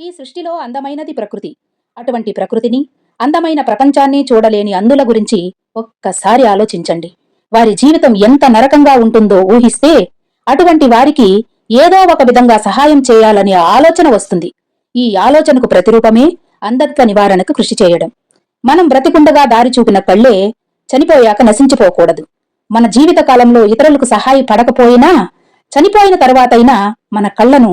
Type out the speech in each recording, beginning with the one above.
ఈ సృష్టిలో అందమైనది ప్రకృతి. అటువంటి ప్రకృతిని అందమైన ప్రపంచాన్ని చూడలేని అందుల గురించి ఒక్కసారి ఆలోచించండి. వారి జీవితం ఎంత నరకంగా ఉంటుందో ఊహిస్తే అటువంటి వారికి ఏదో ఒక విధంగా సహాయం చేయాలనే ఆలోచన వస్తుంది. ఈ ఆలోచనకు ప్రతిరూపమే అంధత్వ నివారణకు కృషి చేయడం. మనం బ్రతికుండగా దారి చూపిన కళ్ళే చనిపోయాక నశించిపోకూడదు. మన జీవిత కాలంలో ఇతరులకు సహాయపడకపోయినా చనిపోయిన తర్వాతైనా మన కళ్ళను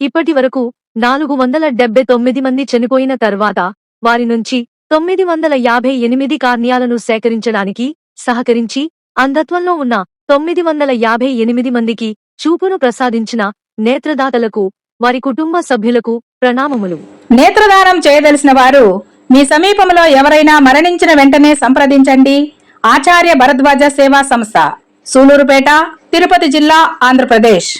ఇప్పటి వరకు నాలుగు వందల డెబ్బై తొమ్మిది మంది చనిపోయిన తర్వాత వారి నుంచి తొమ్మిది వందల యాభై ఎనిమిది కార్యాలను సేకరించడానికి సహకరించి అంధత్వంలో ఉన్న తొమ్మిది వందల యాభై ఎనిమిది మందికి చూపును ప్రసాదించిన నేత్రదాతలకు వారి కుటుంబ సభ్యులకు ప్రణామములు. నేత్రదానం చేయదలిసిన వారు మీ సమీపంలో ఎవరైనా మరణించిన వెంటనే సంప్రదించండి. ఆచార్య భరద్వాజ సేవా సంస్థ సూలూరుపేట తిరుపతి జిల్లా ఆంధ్రప్రదేశ్.